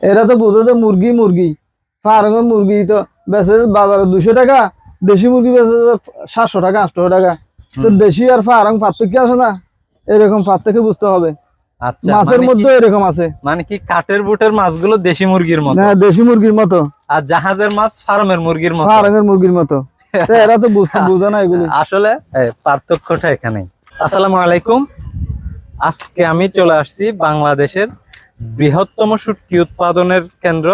এরা তো বোঝে যে মুরগি মুরগি। ফার্মের মুরগি তো বেচে বাজারে দুশো টাকা দেশি মুরগি বেচে সাতশো টাকা আটশো টাকা। তো দেশি আর ফার্ম পার্থক্য আছে না? এরকম পার্থক্য বুঝতে হবে। আচ্ছা মাছের মানে মধ্যে এরকম আছে। মানে কি কাঠের বুটের মাছগুলো দেশি মুরগির মতো? না দেশি মুরগির মতো। আর জাহাজের মাছ ফার্মের মুরগির মতো? ফার্মের মুরগির মতো। এরা তো বুঝে না এগুলো। আসলে পার্থক্যটা এখানেই। আসসালামু আলাইকুম। আজকে আমি চলে আসছি বাংলাদেশের বৃহত্তম শুটকি উৎপাদনের কেন্দ্র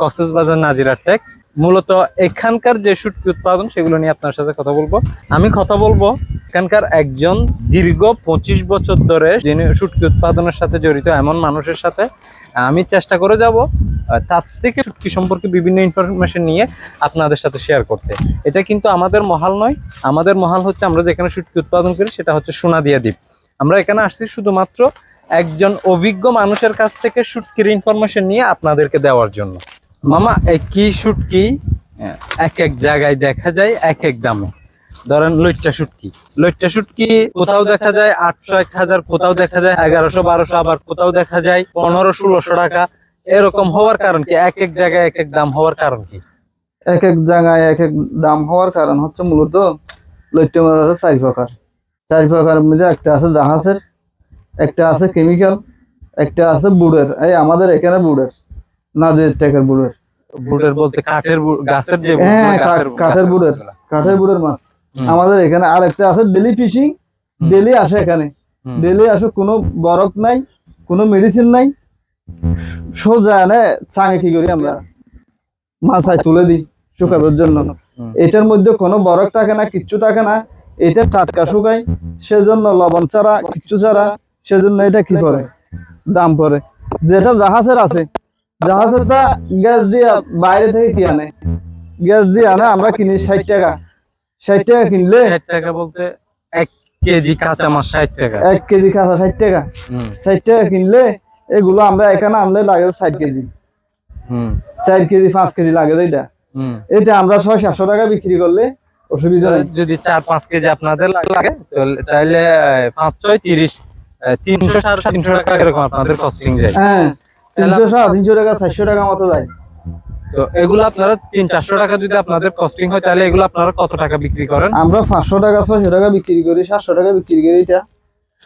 কক্সেস বাজার নাজিরা টেক। মূলত এখানকার যে শুটকি উৎপাদন, সেগুলো নিয়ে আপনার সাথে কথা বলব। আমি কথা বলব এখানকার একজন দীর্ঘ পঁচিশ বছর ধরে যিনি শুটকি উৎপাদনের সাথে জড়িত, এমন মানুষের সাথে আমি চেষ্টা করে যাব তার থেকে শুটকি সম্পর্কে বিভিন্ন ইনফরমেশন নিয়ে আপনাদের সাথে শেয়ার করতে। এটা কিন্তু আমাদের মহাল নয়। আমাদের মহাল হচ্ছে আমরা যেখানে শুটকি উৎপাদন করি, সেটা হচ্ছে সোনাদিয়া দ্বীপ। আমরা এখানে আসছি শুধুমাত্র একজন অভিজ্ঞ মানুষের কাছ থেকে শুটকির ইনফরমেশন নিয়ে আপনাদেরকে দেওয়ার জন্য। মামা কি শুটকি এক এক জায়গায় দেখা যায়, এক এক দামে। ধরেন লইট্টা শুটকি লইট্টা শুটকি কোথাও দেখা যায়, আটশো, এক হাজার কোথাও দেখা যায়, এগারোশো, বারোশো, আবার কোথাও দেখা যায়, পনেরো, ষোলোশো টাকা। এরকম হওয়ার কারণ কি? এক এক জায়গায় এক এক দাম হওয়ার কারণ কি? এক এক জায়গায় এক এক দাম হওয়ার কারণ হচ্ছে মূলত লইট্ট মাছ আছে চারি প্রকার। চারি প্রকারের মধ্যে একটা আছে জাহাজের একটা আছে কেমিক্যাল একটা আছে বুড়ের। এই আমাদের এখানে বুড়ের নাদের টেকের বুড়ের। বুটের বলতে কাঠের গাছের যে হ্যাঁ, কাঠের। বুটগুলো। কাঠের বুড়ের মাছ। আমাদের এখানে আর একটা আছে ডেলি ফিশিং ডেলি আসে এখানে। ডেলি আসে কোনো বরফ নাই কোনো মেডিসিন নাই। সোজা এনে চাঙে কি করি আমরা? মাথায় তুলে দিই শুকানোর জন্য। এটার মধ্যে কোনো বরফ থাকে না কিচ্ছু থাকে না। এটা টাটকা শুকায় সেজন্য লবণ ছাড়া কিচ্ছু ছাড়া। সেজন্য এটা কি করে? দাম পরে যেটা জাহাজের আছে জাহাজেরটা গ্যাস দিয়ে বাইরে থেকে কি আনে? গ্যাস দিয়ে আনে আমরা কিনি ষাট টাকা। ষাট টাকা কিনলে ষাট টাকা বলতে এক কেজি কাঁচা মাছ ষাট টাকা। এক কেজি কাঁচা ষাট টাকা। ষাট টাকা কিনলে এগুলো আমরা এখানে আনলে লাগে ষাট কেজি। হুম, চার কেজি পাঁচ কেজি লাগে এটা। হুম। এটা আমরা ছয় সাতশো টাকা বিক্রি করলে অসুবিধা যদি চার পাঁচ কেজি আপনাদের লাগে তাহলে- পাঁচ ছয় তিরিশ তিনশো সাড়ে তিনশো টাকা এরকম আপনাদের কস্টিং যায়। হ্যাঁ তিনশো তিনশো টাকা চারশো টাকা মতো যায়। তো এগুলো আপনারা তিন চারশো টাকা যদি আপনাদের কস্টিং হয় তাহলে এগুলো আপনারা কত টাকা বিক্রি করেন? আমরা পাঁচশো টাকা ছয়শো টাকা বিক্রি করি সাতশো টাকা বিক্রি করি এটা।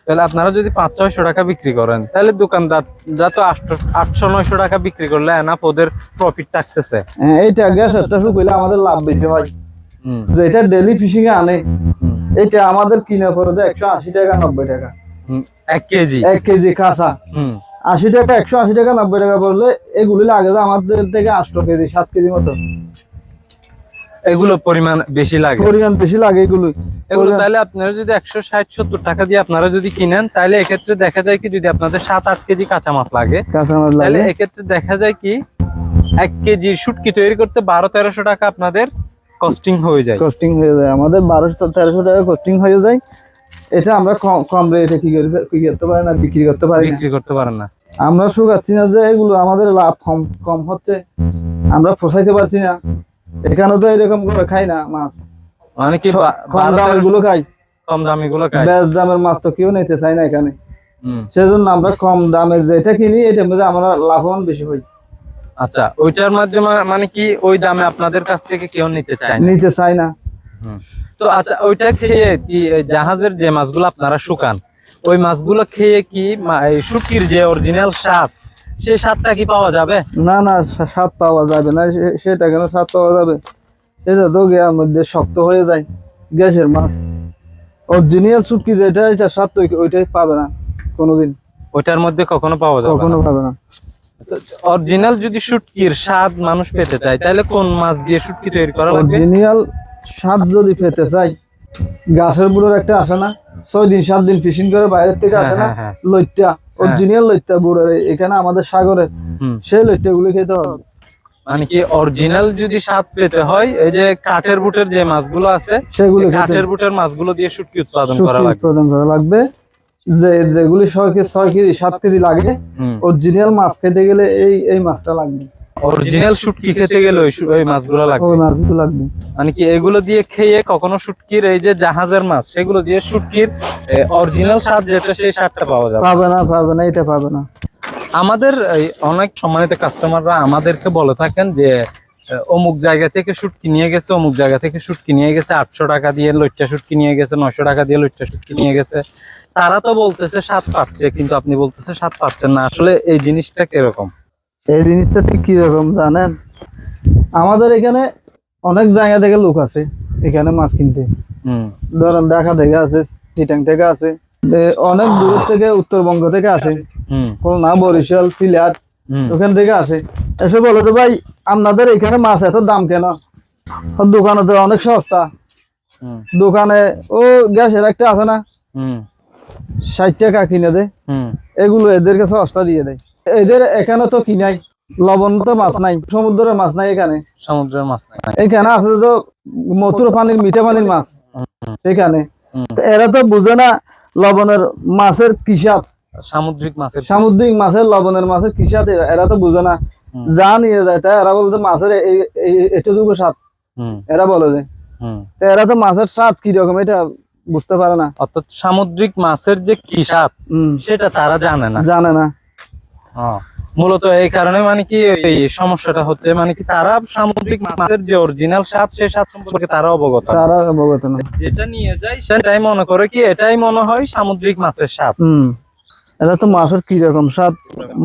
তাহলে আপনারা যদি পাঁচ ছয়শো টাকা বিক্রি করেন তাহলে দোকানদাররা তো আটশো আটশো নয়শো টাকা বিক্রি করলে এনাফ ওদের প্রফিট থাকতেছে। হ্যাঁ এইটা গ্যাস শুকাইলে আমাদের লাভ বেশি হয়। হুম, যেটা ডেলি ফিশিং এ আনে এটা আমাদের কিনে পড়ে দেয় একশো আশি টাকা নব্বই টাকা। এক কেজি। এক কেজি কাঁচা। আশি টাকা একশো আশি টাকা নব্বই টাকা পড়লে এগুলি লাগে আমাদের থেকে আটশো কেজি সাত কেজি মতো। এগুলো পরিমাণ বেশি লাগে? পরিমাণ বেশি লাগে এগুলো। এগুলো তাহলে আপনারা যদি একশো ষাট সত্তর টাকা দিয়ে আপনারা যদি কিনেন তাহলে এক্ষেত্রে দেখা যায় কি যদি আপনাদের সাত আট কেজি কাঁচা মাছ লাগে কাঁচা মাছ তাহলে লাগে। এক্ষেত্রে দেখা যায় কি এক কেজি শুটকি তৈরি করতে বারো তেরোশো টাকা আপনাদের কস্টিং হয়ে যায়। কস্টিং হয়ে যায়। আমাদের বারোশো তেরোশো টাকা কস্টিং হয়ে যায়। এটা আমরা কম রেটে কি কি করতে পারি না বিক্রি করতে পারি বিক্রি করতে পারেন না। আমরা শুকাচ্ছি না যে এগুলো আমাদের লাভ কম কম হচ্ছে। আমরা পোষাইতে পারছি না। এখানে তো এরকম করে খাই না মাছ। মানে কি কম দামেরগুলো খাই। কম দামি গুলো খায় বেশ দামের মাছ তো কেউ নিতে চাই না এখানে। সেজন্য আমরা কম দামের যেটা কিনি এটার মধ্যে আমরা লাভবান বেশি হই। আচ্ছা ওইটার মাধ্যমে মানে কি ওই দামে আপনাদের কাছ থেকে কেউ নিতে চায় না? নিতে চাই না। তো আচ্ছা ওইটা খেয়ে কি জাহাজের যে মাছগুলো আপনারা শুকান ওই মাছগুলো খেয়ে কি শুটকির যে অরিজিনাল স্বাদ সেই স্বাদটা কি পাওয়া যাবে? না না স্বাদ পাওয়া যাবে না। সেটা কেন স্বাদ পাওয়া যাবে? এটা তো গ্যার মধ্যে শক্ত হয়ে যায় গ্যাসের মাছ। অরিজিনাল শুটকি যেটা এটা স্বাদ তো ওইটাই পাবে না কোনোদিন। ওইটার মধ্যে কখনো পাওয়া যাবে কখনো পাবে না। অরিজিনাল যদি শুটকির স্বাদ মানুষ পেতে চায় তাহলে কোন মাছ দিয়ে শুটকি তৈরি করা লাগবে? অরিজিনাল স্বাদ যদি পেতে চাই গাছের বুড়োর একটা আসে না ছয় দিন সাত দিন ফিশিং করে বাইরের থেকে আসে না। লইট্টা অরিজিনাল লইট্টা বুড়োর এখানে আমাদের সাগরে সেই লইট্টা গুলি খেতে হবে। মানে কি অরিজিনাল যদি স্বাদ পেতে হয় এই যে কাঠের বুটের যে মাছগুলো আছে সেগুলি কাঠের বুটের মাছগুলো দিয়ে শুটকি উৎপাদন করা লাগবে। উৎপাদন করা লাগবে। যে যেগুলি ছয় কেজি ছয় কেজি সাত কেজি লাগে। অরিজিনাল মাছ খেতে গেলে এই এই মাছটা লাগবে। অরিজিনাল শুটকি খেতে গেলে ওই মাছগুলো লাগবে। ওই মাছগুলো লাগবে। মানে কি এগুলো দিয়ে খেয়ে কখনো শুটকির এই যে জাহাজের মাছ সেগুলো দিয়ে শুটকির অরিজিনাল স্বাদ যেটা সেই স্বাদটা পাওয়া যাবে। পাবে না পাবে না এটা পাবে না। আমাদের অনেক সম্মানিত কাস্টমাররা আমাদেরকে বলে থাকেন যে অমুক জায়গা থেকে শুটকি নিয়ে গেছে অমুক জায়গা থেকে শুটকি নিয়ে গেছে আটশো টাকা দিয়ে লইট্টা শুটকি নিয়ে গেছে নয়শো টাকা দিয়ে লইট্টা শুটকি নিয়ে গেছে। তারা তো বলতেছে স্বাদ পাচ্ছে কিন্তু আপনি বলতেছে স্বাদ পাচ্ছেন না। আসলে এই জিনিসটা কীরকম? এই জিনিসটা ঠিক কীরকম জানেন? আমাদের এখানে অনেক জায়গা থেকে লোক আছে এখানে মাছ কিনতে। ধরেন ঢাকা থেকে আছে চিটাং থেকে আছে অনেক দূর থেকে উত্তরবঙ্গ থেকে আছে খুলনা বরিশাল সিলেট ওখান থেকে আসে। এসে বলে তো ভাই আপনাদের এখানে মাছ এত দাম কেন? দোকানে তো অনেক সস্তা। দোকানে ও গ্যাসের একটা আছে না? হুম। ষাট টাকা কিনে দেয় হুম। এগুলো এদেরকে সস্তা দিয়ে দেয় এদের এখানে তো কিনাই লবণ তো মাছ নাই সমুদ্রের মাছ নাই এখানে। সমুদ্রের মাছ নাই। এখানে আছে তো মধুর পানির মিঠা পানির মাছ এখানে। এরা তো বুঝে না লবণের মাছের কিসাত সামুদ্রিক মাছের সামুদ্রিক মাছের লবণের মাছের কিসাত এরা- তো বুঝে না। যা নিয়ে যায় তাই এরা বলতে মাছের এতটুকু স্বাদ। এরা বলে যে। এরা তো মাছের স্বাদ কি রকম এটা বুঝতে পারে না। অর্থাৎ সামুদ্রিক মাছের যে কি স্বাদ সেটা তারা জানে না। জানে না। মূলত এই কারণে মানে কি এই সমস্যাটা হচ্ছে মানে কি তারা সামুদ্রিক মাছের যে অরিজিনাল স্বাদ সেই স্বাদ সম্পর্কে তারা অবগত। তারা অবগত না। যেটা নিয়ে যায় সেটাই মনে করে কি এটাই মনে হয় সামুদ্রিক মাছের স্বাদ। হম। এরা তো মাছের কি রকম স্বাদ?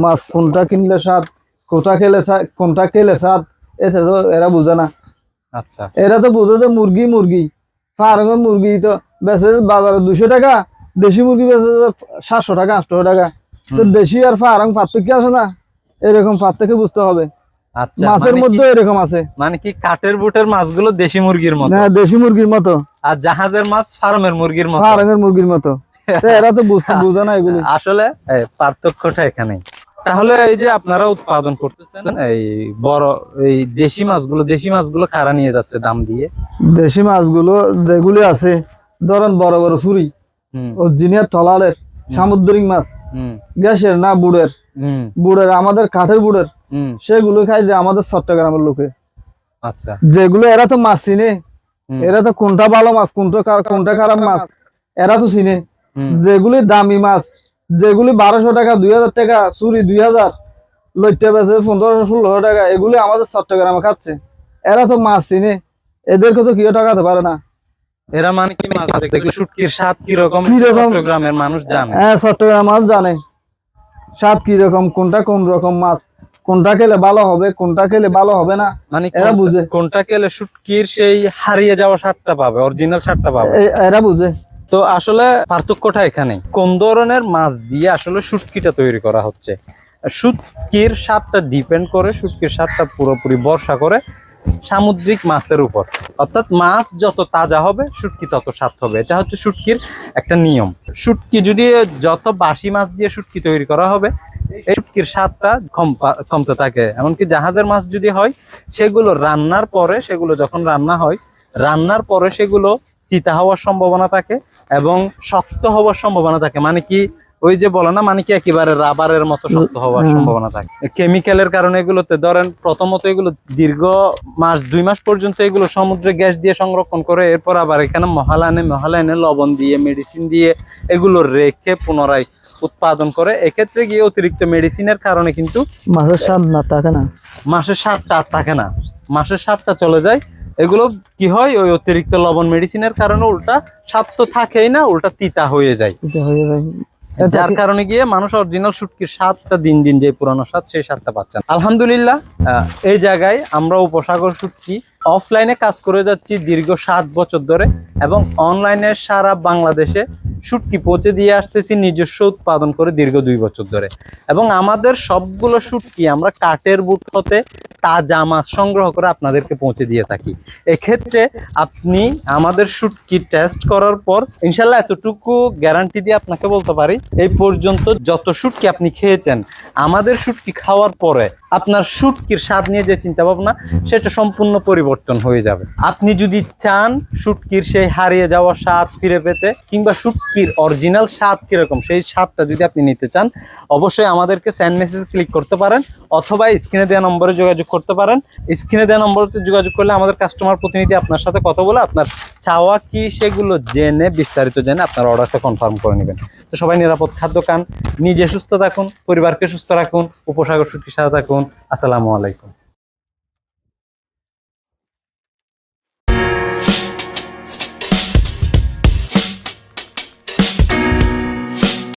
মাছ কোনটা কিনলে স্বাদ কোনটা খেলে কোনটা খেলে স্বাদ এটা তো এরা বুঝে না। আচ্ছা। এরা তো বুঝে যে মুরগি মুরগি ফার্মের মুরগি তো বেচে বাজারে দুশো টাকা দেশি মুরগি বেচে সাতশো টাকা আটশো টাকা। তো দেশি আর ফার্ম পার্থক্য আছে না? এরকম পার্থক্য বুঝতে হবে। আচ্ছা মাছের মানে মধ্যে এরকম আছে। মানে কি কাঠের বুটের মাছগুলো দেশি মুরগির মতো? হ্যাঁ দেশি মুরগির মতো। আর জাহাজের মাছ ফার্মের মুরগির মতো? ফার্মের মুরগির মতো। এরা তো বুঝতে বুঝে না এগুলি। আসলে পার্থক্যটা এখানেই তাহলে এই যে আপনারা উৎপাদন করতেছেন এই বড় এই দেশি মাছগুলো দেশি মাছগুলো কারা নিয়ে যাচ্ছে দাম দিয়ে? দেশি মাছগুলো যেগুলি আছে ধরেন বড় বড় ছুরি ও অরিজিনাল টলারের সামুদ্রিক মাছ। গ্যাসের না বুড়ের? বুড়ের আমাদের কাঠের বুড়ের? সেগুলো খাই যে আমাদের চট্টগ্রামের লোকে। আচ্ছা। যেগুলো এরা তো মাছ চিনে। এরা তো কোনটা ভালো মাছ কোনটা কোনটা খারাপ মাছ? এরা তো চিনে। যেগুলি দামি মাছ যেগুলি বারোশো টাকা দুই হাজার টাকা চুরি দুই হাজার লইটে বেছে পনেরোশো ষোলোশো টাকা এগুলি আমাদের চট্টগ্রামে খাচ্ছে। এরা তো মাছ চিনে। এদেরকে তো কেউ টাকাতে পারে না। এরা মানে কি মাছ? দেখলে শুটকির স্বাদ কীরকম কীরকম? চট্টগ্রামের মানুষ জানে। হ্যাঁ চট্টগ্রাম জানে। স্বাদ কি রকম? কোনটা কোন রকম মাছ? কোনটা খেলে ভালো হবে কোনটা খেলে ভালো হবে না? মানে এরা বুঝে। কোনটা খেলে শুটকির সেই হারিয়ে যাওয়া স্বাদটা পাবে অরিজিনাল স্বাদটা পাবে? এরা বুঝে। তো আসলে পার্থক্যটা এখানে। কোন ধরনের মাছ দিয়ে আসলে শুটকিটা তৈরি করা হচ্ছে? শুটকির স্বাদটা ডিপেন্ড করে শুটকির স্বাদটা পুরোপুরি বর্ষা করে। সামুদ্রিক মাছের উপর। অর্থাৎ মাছ যত তাজা হবে, শুটকি তত স্বাদ হবে। এটা হচ্ছে শুটকির একটা নিয়ম। শুটকি যদি যত বাসি মাছ দিয়ে শুটকি তৈরি করা হবে, এই শুটকির স্বাদটা কম কমতে থাকে। এমনকি জাহাজের মাছ যদি হয়, সেগুলো রান্নার পরে, সেগুলো যখন রান্না হয়, রান্নার পরে সেগুলো তিতা হওয়ার সম্ভাবনা থাকে এবং শক্ত হওয়ার সম্ভাবনা থাকে। মানে কি? ওই যে বলে না মানে কি একেবারে রাবারের মতো শক্ত হওয়ার সম্ভাবনা থাকে? কেমিক্যালের কারণে এগুলোতে ধরেন প্রথমত এগুলো দীর্ঘ মাস দুই মাস পর্যন্ত এগুলো সমুদ্রে গ্যাস দিয়ে সংরক্ষণ করে এরপর আবার এখানে মহালানে মহালানে লবণ দিয়ে মেডিসিন দিয়ে এগুলো রেখে পুনরায় উৎপাদন করে। এক্ষেত্রে গিয়ে অতিরিক্ত মেডিসিনের কারণে কিন্তু মাসের স্বাদ না থাকে না? মাসের সাতটা আর থাকে না। মাসের সাতটা চলে যায়। এগুলো কি হয়? ওই অতিরিক্ত লবণ মেডিসিনের কারণে উল্টা স্বাদ তো থাকেই না উল্টা তিতা হয়ে যায়। হয়ে যায়। যার কারণে গিয়ে মানুষ অরিজিনাল শুটকির স্বাদটা দিন দিন যে পুরানো স্বাদ সেই স্বাদটা পাচ্ছেন আলহামদুলিল্লাহ এই জায়গায় আমরা উপসাগর শুটকি অফলাইনে কাজ করে যাচ্ছি দীর্ঘ সাত বছর ধরে এবং অনলাইনে সারা বাংলাদেশে শুটকি পৌঁছে দিয়ে আসতেছি নিজস্ব উৎপাদন করে দীর্ঘ দুই বছর ধরে। এবং আমাদের সবগুলো শুটকি আমরা কাঠের বুট হতে তাজা মাছ সংগ্রহ করে আপনাদেরকে পৌঁছে দিয়ে থাকি। এক্ষেত্রে আপনি আমাদের শুটকি টেস্ট করার পর ইনশাল্লাহ এতটুকু গ্যারান্টি দিয়ে আপনাকে বলতে পারি, এই পর্যন্ত যত শুটকি আপনি খেয়েছেন, আমাদের শুটকি খাওয়ার পরে আপনার শুটকির স্বাদ নিয়ে যে চিন্তা ভাবনা সেটা সম্পূর্ণ পরিবর্তন হয়ে যাবে। আপনি যদি চান শুটকির সেই হারিয়ে যাওয়া স্বাদ ফিরে পেতে, কিংবা শুটকির অরিজিনাল স্বাদ কীরকম, সেই স্বাদটা যদি আপনি নিতে চান, অবশ্যই আমাদেরকে স্যান্ড মেসেজ ক্লিক করতে পারেন, অথবা স্ক্রিনে দেওয়া নম্বরে যোগাযোগ করতে পারেন। স্ক্রিনে দেওয়া নম্বরে যোগাযোগ করলে আমাদের কাস্টমার প্রতিনিধি আপনার সাথে কথা বলে আপনার চাওয়া কি সেগুলো জেনে, বিস্তারিত জেনে আপনার অর্ডারটা কনফার্ম করে নেবেন। তো সবাই নিরাপদ খাদ্য খান, নিজে সুস্থ থাকুন, পরিবারকে সুস্থ রাখুন, উপসাগর সুখী সাথে থাকুন। আসসালামু আলাইকুম।